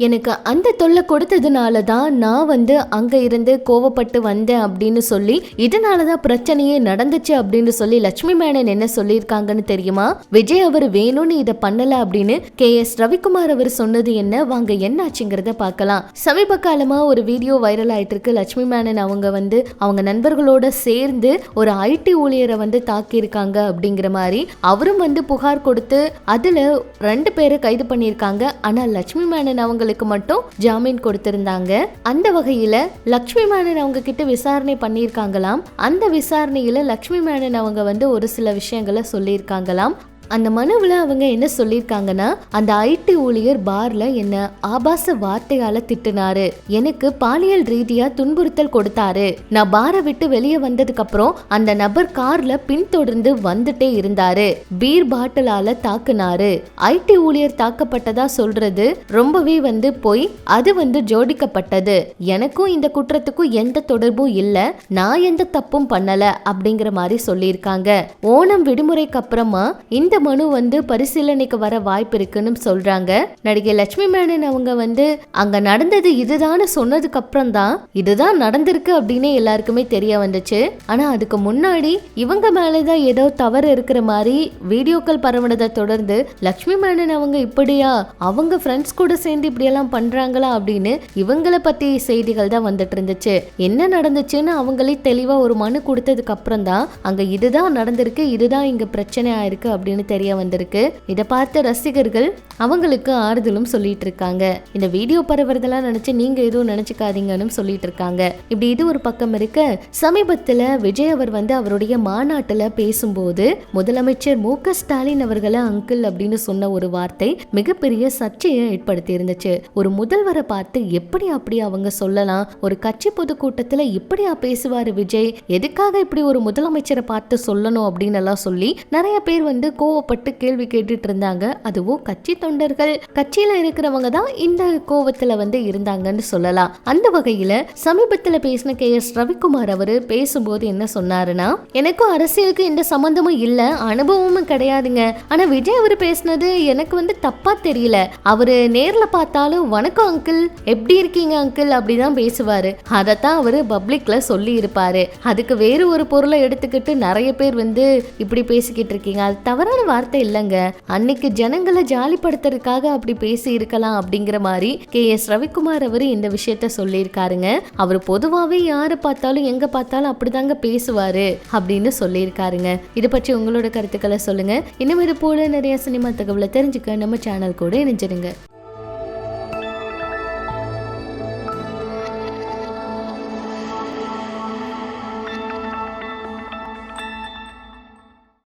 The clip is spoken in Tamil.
எனக்கு அந்த தொல்லை கொடுத்ததுனால தான் நான் வந்து அங்கே இருந்து கோவப்பட்டு வந்தேன் அப்படின்னு சொல்லி இதனால தான் பிரச்சனையே நடந்துச்சு அப்படின்னு சொல்லி லட்சுமி மேனன் என்ன சொல்லியிருக்காங்கன்னு தெரியுமா? விஜய் அவர் வேணும்னு இதை பண்ணல அப்படின்னு கே எஸ் ரவிக்குமார் அவர் சொன்னது என்ன? வாங்க என்ன ஆச்சுங்கிறத பார்க்கலாம். சமீப காலமா ஒரு வீடியோ வைரல் ஆயிட்டு இருக்கு லட்சுமி மேனன் அவங்க வந்து அவங்க நண்பர்களோட சேர்ந்து ஒரு ஐடி ஊழியரை வந்து தாக்கியிருக்காங்க அப்படிங்கிற மாதிரி அவரும் வந்து புகார் கொடுத்து அதுல ரெண்டு பேரை கைது பண்ணியிருக்காங்க. ஆனா லட்சுமி மேனன் அவங்க அவங்களுக்கு மட்டும் ஜாமீன் கொடுத்திருந்தாங்க. அந்த வகையில லக்ஷ்மி மேனன் அவங்க கிட்ட விசாரணை பண்ணியிருக்காங்களாம். அந்த விசாரணையில லக்ஷ்மி மேனன் அவங்க வந்து ஒரு சில விஷயங்களை சொல்லியிருக்காங்களாம். அந்த மனுவில் அவங்க என்ன சொல்லியிருக்காங்கன்னா அந்த ஐடி ஊழியர் பார்ல என்ன ஆபாச வார்த்தையால திட்டுனாரு. எனக்கு பாலியல் ரீதியா துன்புறுத்தல் கொடுத்தாரு. நான் பாரை விட்டு வெளியே வந்ததுக்கு அப்புறம் அந்த நபர் கார்ல பின்தொடர்ந்து வந்துட்டே இருந்தாரு. பீர் பாட்டிலால தாக்குனாரு. ஐடி ஊழியர் தாக்கப்பட்டதா சொல்றது ரொம்பவே வந்து போய். அது வந்து ஜோடிக்கப்பட்டது. எனக்கும் இந்த குற்றத்துக்கும் எந்த தொடர்பும் இல்ல. நான் எந்த தப்பும் பண்ணல அப்படிங்கிற மாதிரி சொல்லியிருக்காங்க. ஓணம் விடுமுறைக்கு அப்புறமா இந்த மனு வந்து பரிசீலனைக்கு வர வாய்ப்பு இருக்குன்னு சொல்றாங்க. நடிகை லட்சுமி மேனன் அவங்க வந்து அங்க நடந்தது இதுதான் சொன்னதுக்கு அப்புறம் தான் இதுதான் நடந்திருக்கு அப்படின்னு எல்லாருக்குமே தெரிய வந்துச்சு. ஆனா அதுக்கு முன்னாடி இவங்க மேலதான் ஏதோ தவறு இருக்கிற மாதிரி வீடியோக்கள் பரவுனதை தொடர்ந்து லட்சுமி மேனன் அவங்க இப்படியா அவங்க ஃப்ரெண்ட்ஸ் கூட சேர்ந்து இப்படியெல்லாம் பண்றாங்களா அப்படின்னு இவங்கள பத்தி செய்திகள் தான் வந்துட்டு இருந்துச்சு. என்ன நடந்துச்சுன்னு அவங்களே தெளிவா ஒரு மனு கொடுத்ததுக்கு அப்புறம் தான் அங்க இதுதான் நடந்திருக்கு இதுதான் இங்க பிரச்சனை ஆயிருக்கு அப்படின்னு தெரிய வந்திருக்கு. இதை பார்த்த ரசிகர்கள் அவங்களுக்கு ஆறுதலும் சொல்லிட்டு இருக்காங்க. இந்த வீடியோ பரவுறதெல்லாம் நினைச்சு நீங்க எதுவும் நினைச்சுக்காதீங்கன்னு சொல்லிட்டு இருக்காங்க. இப்படி இது ஒரு பக்கம் இருக்க. சமீபத்துல விஜய் அவர் வந்து அவருடைய மாநாட்டுல பேசும்போது முதலமைச்சர் மு க ஸ்டாலின் அவர்களை அங்கிள் அப்படின்னு சொன்ன ஒரு வார்த்தை மிகப்பெரிய சர்ச்சையை ஏற்படுத்தி இருந்துச்சு ஒரு முதல்வரை பார்த்து எப்படி அப்படி அவங்க சொல்லலாம்? ஒரு கட்சி பொதுக்கூட்டத்துல இப்படியா பேசுவாரு விஜய்? எதுக்காக இப்படி ஒரு முதலமைச்சரை பார்த்து சொல்லணும் அப்படின்னு எல்லாம் சொல்லி நிறைய பேர் வந்து கோ கோவப்பட்டு கேள்வி கேட்டுட்டு இருந்தாங்க. அதுவும் கட்சி தொண்டர்கள். கட்சியில இருக்கிறவங்க தான் இந்த கோவத்துல வந்து இருந்தாங்கன்னு சொல்லலாம். அந்த வகையில சமீபத்துல பேசின கே. எஸ். ரவிக்குமார் அவரு பேசும்போது என்ன சொன்னாருன்னா எனக்கும் அரசியலுக்கு எந்த சம்பந்தமும் இல்ல. அனுபவமும் கிடையாதுங்க. ஆனா விஜய் அவர் பேசினது எனக்கு வந்து தப்பா தெரியல. அவரு நேர்ல பார்த்தாலும் வணக்கம் அங்கிள் எப்படி இருக்கீங்க அங்கிள் அப்படிதான் பேசுவாரு. அதைத்தான் அவரு பப்ளிக்ல சொல்லி இருப்பாரு அதுக்கு வேறு ஒரு பொருளை எடுத்துக்கிட்டு நிறைய பேர் வந்து இப்படி பேசிக்கிட்டு இருக்கீங்க. அது தவறான வார்த்தை இல்லைங்க. அன்னைக்கு ஜனங்களை ஜாலிப்படுத்துறதுக்காக அப்படி பேசி இருக்கலாம் அப்படிங்கிற மாதிரி கே. எஸ். ரவிக்குமார் அவர் இந்த விஷயத்த சொல்லியிருக்காருங்க. அவர் பொதுவாகவே யாரை பார்த்தாலும் எங்க பார்த்தாலும் அப்படிதாங்க பேசுவாரு அப்படின்னு சொல்லியிருக்காருங்க. இதை பற்றி உங்களோட கருத்துக்களை சொல்லுங்க. இன்னும் இது போல நிறைய சினிமா தகவலை தெரிஞ்சுக்க நம்ம சேனல் கூட இணைஞ்சிருங்க.